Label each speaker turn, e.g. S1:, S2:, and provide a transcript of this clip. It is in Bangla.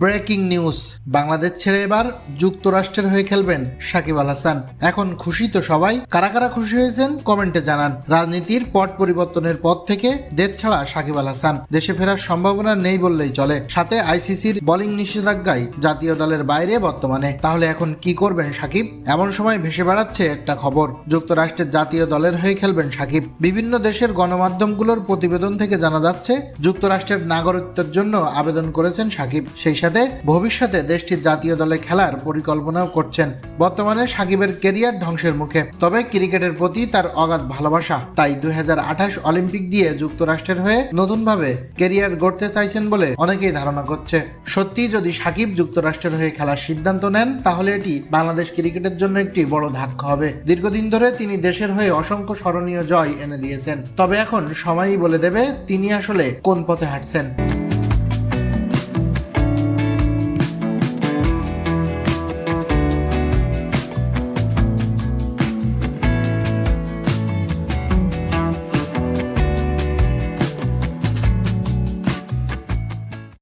S1: Breaking news. বাংলাদেশ ছেড়ে এবার যুক্তরাষ্ট্রের হয়ে খেলবেন সাকিব আল হাসান। এখন খুশি তো সবাই। কারা কারা খুশি হয়েছেন কমেন্টে জানান। রাজনীতির পট পরিবর্তনের পর থেকে দেশ ছাড়া সাকিব আল হাসান। দেশে ফেরার সম্ভাবনা নেই বললেই চলে। সাথে আইসিসির বোলিং নিষেধাজ্ঞায় জাতীয় দলের বাইরে বর্তমানে। তাহলে এখন কি করবেন সাকিব? এমন সময় ভেসে বেড়াচ্ছে একটা খবর। যুক্তরাষ্ট্রের জাতীয় দলের হয়ে খেলবেন সাকিব। বিভিন্ন দেশের গণমাধ্যমগুলোর প্রতিবেদন থেকে জানা যাচ্ছে, যুক্তরাষ্ট্রের নাগরিকত্বের জন্য আবেদন করেছেন সাকিব। সেই ভবিষ্যতে দেশটির জাতীয় দলে খেলার পরিকল্পনাও করছেন। বর্তমানে সাকিবের কেরিয়ার ধ্বংসের মুখে, তবে ক্রিকেটের প্রতি তার অগাধ ভালোবাসা। তাই দুই অলিম্পিক দিয়ে যুক্তরাষ্ট্রের হয়ে নতুনভাবে কেরিয়ার গড়তে চাইছেন বলে অনেকেই ধারণা করছে। সত্যি যদি সাকিব যুক্তরাষ্ট্রের হয়ে খেলার সিদ্ধান্ত নেন, তাহলে এটি বাংলাদেশ ক্রিকেটের জন্য একটি বড় ধাক্কা হবে। দীর্ঘদিন ধরে তিনি দেশের হয়ে অসংখ্য স্মরণীয় জয় এনে দিয়েছেন। তবে এখন সময়ই বলে দেবে তিনি আসলে কোন পথে হাঁটছেন।